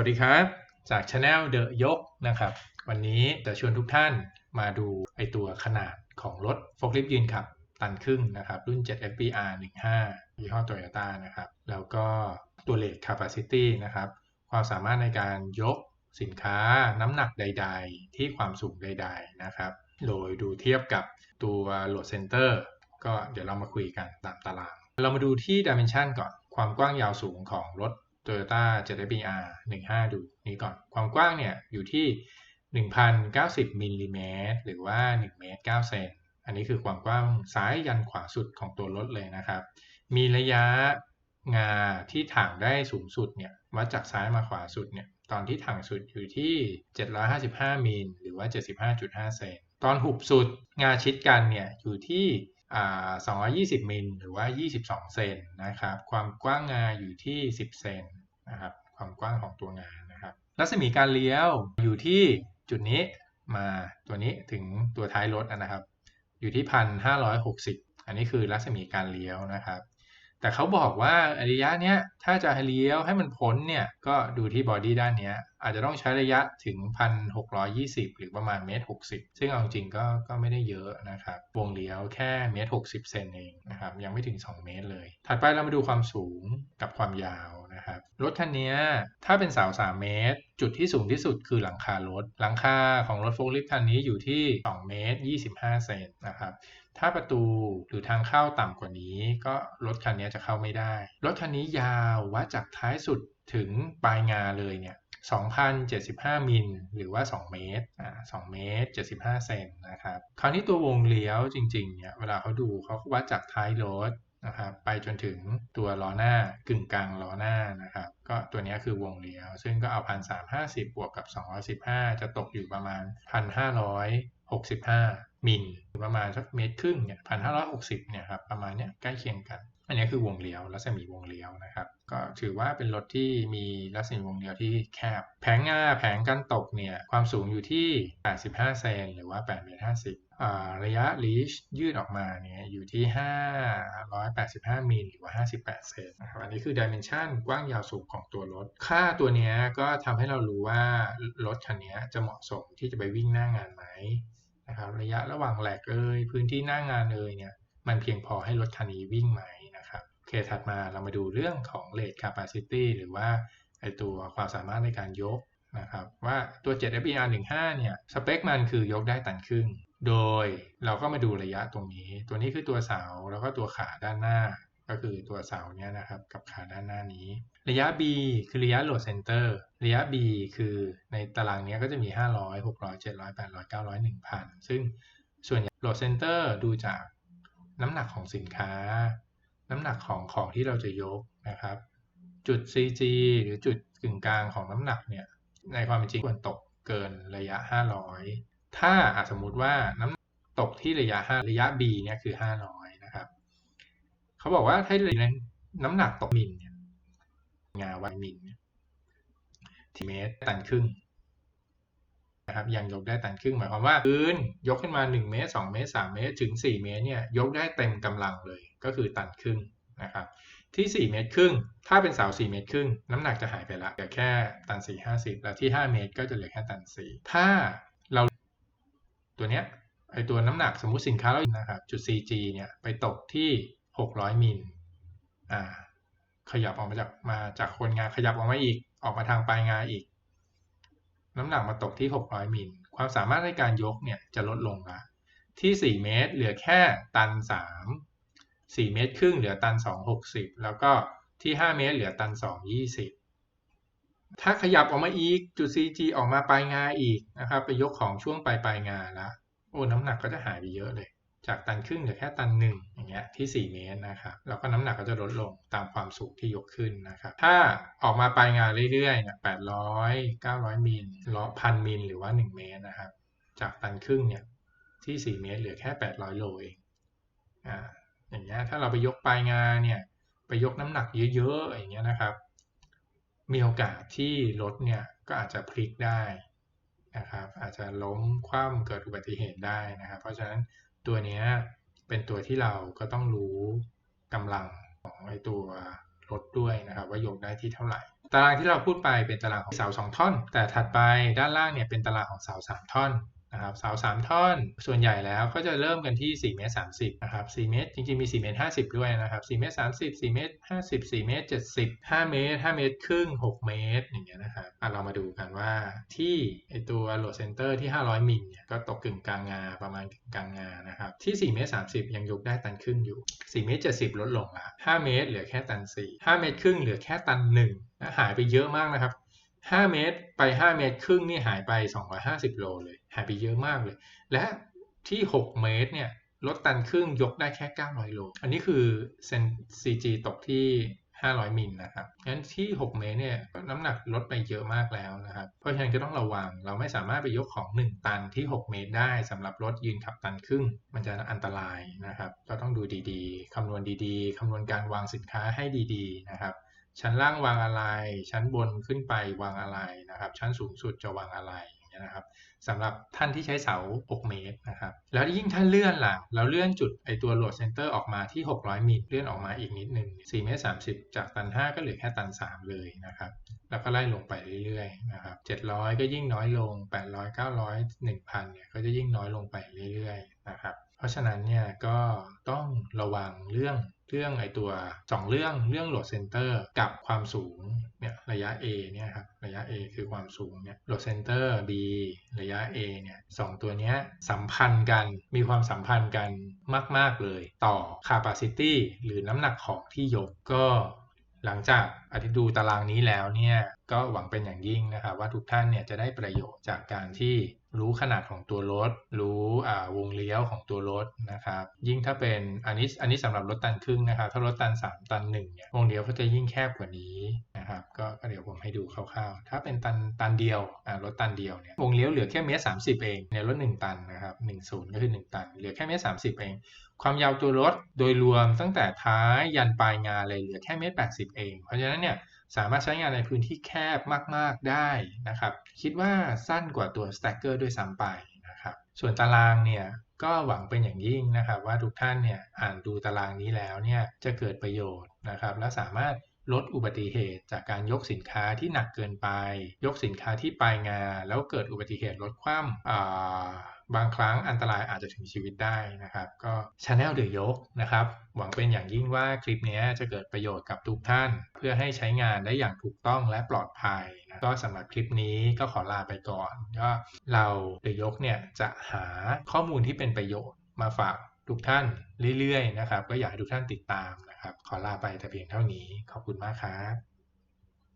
วัสดีครับ จาก Channel The ยกนะครับ วันนี้จะชวนทุกท่านมาดูไอตัวขนาดของรถโฟล์คลิฟยืนขับ ตันครึ่งนะครับ รุ่น 7 FBR 15ยี่ห้อ Toyota นะครับ แล้วก็ตัว Rate Capacity นะครับ ความสามารถในการยกสินค้าน้ำหนักใด ๆ ที่ความสูงใด ๆ นะครับ โดยดูเทียบกับตัว Load Center ก็เดี๋ยวเรามาคุยกันตามตาราง เรามาดูที่ Dimension ก่อน ความกว้างยาวสูงของรถ Toyota 7BR 15 ดูนี้ก่อน ความกว้างเนี่ยอยู่ที่ 1,090มิลลิเมตรหรือว่า1เมตร9เซนอันนี้คือความกว้างซ้ายยันขวาสุดของตัวรถเลยนะครับ มีระยะงาที่ถ่างได้สูงสุดเนี่ยวัดจากซ้ายมาขวาสุดเนี่ยตอนที่ถ่างสุดอยู่ที่ 755มิลหรือว่า 75.5 เซนตอนหุบสุดงาชิดกันเนี่ยอยู่ที่ 220 มิลหรือว่า 22 เซนนะครับ ความกว้างงาอยู่ที่ 10 เซนนะครับ ความกว้างของตัวงานนะครับ รัศมีการเลี้ยวอยู่ที่จุดนี้มาตัวนี้ถึงตัวท้ายรถนะครับ อยู่ที่ 1,560 อันนี้คือรัศมีการเลี้ยวนะครับ แต่เขาบอกว่าระยะเนี้ยถ้าจะเลี้ยวให้มันพ้นเนี่ยก็ดูที่บอดี้ด้านนี้อาจจะต้องใช้ระยะถึง 1,620 หรือประมาณเมตร60 ซึ่งเอาจริงก็ก็ไม่ได้เยอะนะครับ วงเลี้ยวแค่เมตร60 เซนเองนะครับ ยังไม่ถึง 2 เมตรเลย ถัดไปเรามาดูความสูงกับความยาวนะครับ รถคันนี้ถ้าเป็นเสา 3 เมตร จุดที่สูงที่สุดคือหลังคารถ หลังคาของรถโฟล์คลิฟต์คันนี้อยู่ที่ 2 เมตร 25 เซนนะครับถ้าประตูหรือทางเข้าต่ำกว่านี้ ก็รถคันนี้จะเข้าไม่ได้ รถคันนี้ยาววัดจากท้ายสุดถึงปลายงาเลยเนี่ย 2,075 มิลหรือว่า 2 เมตรอ่า2เมตร 75 เซนนะครับคราวนี้ตัววงเลี้ยวจริงๆเนี่ยเวลาเขาดูเขาวัดจากท้ายรถนะครับไปจนถึงตัวล้อหน้ากึ่งกลางล้อหน้านะครับก็ตัวนี้คือวงเลี้ยว ซึ่งก็เอา 1,350 บวกกับ 215 จะตกอยู่ประมาณ 1,565 มิลประมาณสักเมตรครึ่งเนี่ย1,560เนี่ยครับประมาณเนี้ยใกล้เคียงกัน อันนี้คือวงเลี้ยวรัศมีวงเลี้ยวนะครับ ก็ถือว่าเป็นรถที่มีรัศมีวงเลี้ยวที่แคบ แผงงาแผงกันตกเนี่ยความสูงอยู่ที่ 85 เซนหรือว่า8เมตร50ระยะลีชยืดออกมาเนี่ยอยู่ที่ 585มิลหรือว่า 58 เซนนะครับอันนี้คือดิเมนชันกว้างยาวสูงของตัวรถ ค่าตัวนี้ก็ทำให้เรารู้ว่ารถคันนี้จะเหมาะสมที่จะไปวิ่งหน้างานไหม นะครับระยะระหว่างแหลกเอ่ยพื้นที่หน้างานเอ่ยเนี่ยมันเพียงพอให้รถคันนี้วิ่งไหมนะครับโอเคถัดมาเรามาดูเรื่องของ rate capacity หรือว่าไอตัวความสามารถในการยกนะครับว่าตัว 7FER 15เนี่ยสเปคมันคือยกได้ตันครึ่ง โดยเราก็มาดูระยะตรงนี้ ตัวนี้คือตัวเสาแล้วก็ตัวขาด้านหน้า ก็คือตัวเสาเนี่ยนะครับกับขาด้านหน้านี้ ระยะ B คือระยะ load center ระยะ B คือในตารางนี้ก็จะมี 500 600 700 800 900 1000 ซึ่งส่วนใหญ่ load center ดูจากน้ำหนักของสินค้า น้ำหนักของของที่เราจะยกนะครับ จุด CG หรือจุดกึ่งกลางของน้ำหนักเนี่ยในความเป็นจริงควรตกเกินระยะ 500 ถ้าอสมมุติว่าน้ำตกที่ระยะ 5 ระยะ B เนี่ยคือ 500 เขาบอกว่าถ้าน้ำหนักตกมิลเนี่ยงาวัยมิลเนี่ยทีเมตรตันครึ่งนะครับยังยกได้ตันครึ่งหมายความว่าพื้นยกขึ้นมา 1 เมตร 2 เมตร 3 เมตร ถึง 4 เมตรเนี่ยยกได้เต็มกำลังเลยก็คือตันครึ่งนะครับที่ 4 เมตรครึ่ง ถ้าเป็นเสา4เมตรครึ่ง น้ำหนักจะหายไปละเหลือแค่ตัน 4 50 แล้วที่ 5 เมตรก็จะเหลือแค่ตัน 4 ถ้าเราตัวเนี้ยไอตัวน้ำหนักสมมุติสินค้าเรานะครับจุด CG เนี่ยไปตกที่ 600มิลอ่า ขยับออกมาจากมาจากคนงานขยับออกมาอีกออกมาทางปลายงาอีก น้ำหนักมาตกที่600มิลความสามารถในการยกเนี่ยจะลดลงละที่4เมตรเหลือแค่ตัน3 4เมตรครึ่งเหลือตัน2 60แล้วก็ที่5เมตรเหลือตัน2 20ถ้าขยับออกมาอีกจุด CG ออกมาปลายงาอีกนะครับ ไปยกของช่วงปลายปลายงาละโอ้น้ำหนักก็จะหายไปเยอะเลย จากตันครึ่งเหลือแค่ตันหนึ่งอย่างเงี้ยที่ 4 เมตรนะครับแล้วก็น้ำหนักก็จะลดลงตามความสูงที่ยกขึ้นนะครับถ้าออกมาปลายงานเรื่อยๆเนี่ย800 900มิลร้อพันมิลหรือว่า 1 เมตรนะครับจากตันครึ่งเนี่ยที่ 4 เมตรเหลือแค่ 800 โลเองอ่าอย่างเงี้ยถ้าเราไปยกปลายงานเนี่ยไปยกน้ำหนักเยอะๆอย่างเงี้ยนะครับ มีโอกาสที่รถเนี่ยก็อาจจะพลิกได้นะครับอาจจะล้มคว่ำเกิดอุบัติเหตุได้นะครับ เพราะฉะนั้น ตัวนี้เป็นตัวที่เราก็ต้องรู้กำลังของไอตัวรถด้วยนะครับว่ายกได้ที่เท่าไหร่ ตารางที่เราพูดไปเป็นตารางของเสาสองท่อน แต่ถัดไปด้านล่างเนี่ยเป็นตารางของเสาสามท่อน นะครับเสาสามท่อน ส่วนใหญ่แล้วก็จะเริ่มกันที่4เมตร30นะครับ4เมตรจริงๆมี4เมตร50 ด้วยนะครับ4เมตร30 4เมตร50 4เมตร70 5 เมตร 5 เมตรครึ่ง 6 เมตรอย่างเงี้ยนะครับอะเรามาดูกันว่าที่ไอตัวโหลดเซนเตอร์ที่ 500 มิลเนี่ยก็ตกกึ่งกลางงาประมาณกึ่งกลางงานะครับที่4เมตร30 ยังยกได้ตันครึ่งอยู่4เมตร70 ลดลงละ5เมตรเหลือแค่ตัน 4 5 เมตรครึ่งเหลือแค่ตัน1นะหายไปเยอะมากนะครับ 5 เมตรไป 5 เมตรครึ่งนี่หายไป 250 โลเลย หายไปเยอะมากเลย และที่ 6 เมตรเนี่ยลดตันครึ่งยกได้แค่ 900 โล อันนี้คือเซน CG ตกที่ 500 มิลนะครับงั้นที่ 6 เมตรเนี่ยน้ำหนักลดไปเยอะมากแล้วนะครับ เพราะฉะนั้นก็ต้องระวัง เราไม่สามารถไปยกของ 1 ตันที่ 6 เมตรได้สำหรับรถยืนขับตันครึ่ง มันจะอันตรายนะครับก็ต้องดูดีๆคำนวณดีๆคำนวณการวางสินค้าให้ดีๆนะครับ ชั้นล่างวางอะไร ชั้นบนขึ้นไปวางอะไรนะครับ ชั้นสูงสุดจะวางอะไรอย่างเงี้ยนะครับสำหรับท่านที่ใช้เสา 6 เมตรนะครับ แล้วยิ่งท่านเลื่อนล่ะ เราเลื่อนจุดไอตัวโหลดเซนเตอร์ออกมาที่ 600 มิลเลื่อนออกมาอีกนิดนึง4เมตร30 จากตัน 5 ก็เหลือแค่ตัน 3 เลยนะครับ แล้วก็ไล่ลงไปเรื่อยๆนะครับ700 ก็ยิ่งน้อยลง 800 900 1,000เนี่ยก็จะยิ่งน้อยลงไปเรื่อยๆนะครับ เพราะฉะนั้นเนี่ยก็ต้องระวังเรื่อง เรื่องไอตัว 2 เรื่องเรื่องโหลดเซนเตอร์กับความสูงเนี่ยระยะ A เนี่ยครับระยะ A คือความสูงเนี่ยโหลดเซนเตอร์ B ระยะ A เนี่ยสองตัวเนี้ยสัมพันธ์กันมีความสัมพันธ์กันมาก ๆ เลยต่อ capacity หรือน้ำหนักของที่ยกก็หลังจากอธิดูตารางนี้แล้วเนี่ยก็หวังเป็นอย่างยิ่งนะครับว่าทุกท่านเนี่ยจะได้ประโยชน์จากการที่ รู้ขนาดของตัวรถ รู้วงเลี้ยวของตัวรถนะครับ ยิ่งถ้าเป็นอันนี้อันนี้สำหรับรถตันครึ่งนะครับ ถ้ารถตัน 3 ตัน1เนี่ยวงเลี้ยวก็จะยิ่งแคบกว่านี้นะครับ ก็เดี๋ยวผมให้ดูคร่าวๆ ถ้าเป็นตันตันเดียวรถตันเดียวเนี่ยวงเลี้ยวเหลือแค่เมตรสามสิบเองในรถ 1 ตันนะครับ1 0ก็คือ 1 ตัน เหลือแค่เมตรสามสิบเองความยาวตัวรถโดยรวมตั้งแต่ท้ายยันปลายงานเลยเหลือแค่เมตรแปดสิบเอง เพราะฉะนั้นเนี่ย สามารถใช้งานในพื้นที่แคบมาก ๆ ได้นะครับ คิดว่าสั้นกว่าตัว Stacker ด้วยซ้ำไปนะครับ ส่วนตารางเนี่ยก็หวังเป็นอย่างยิ่งนะครับ ว่าทุกท่านเนี่ยอ่านดูตารางนี้แล้วเนี่ยจะเกิดประโยชน์นะครับ และสามารถลดอุบัติเหตุ จากการยกสินค้าที่หนักเกินไป ยกสินค้าที่ปลายงาแล้วเกิดอุบัติเหตุลดความ บางครั้งอันตรายอาจจะถึงชีวิตได้นะครับ ก็ชาแนลเดือยกนะครับ หวังเป็นอย่างยิ่งว่าคลิปนี้จะเกิดประโยชน์กับทุกท่าน เพื่อให้ใช้งานได้อย่างถูกต้องและปลอดภัยนะก็สำหรับคลิปนี้ก็ขอลาไปก่อนก็เราเดือยกเนี่ยจะหาข้อมูลที่เป็นประโยชน์มาฝากทุกท่านเรื่อยๆนะครับ ก็อยากให้ทุกท่านติดตามนะครับ ขอลาไปแต่เพียงเท่านี้ขอบคุณมากครับ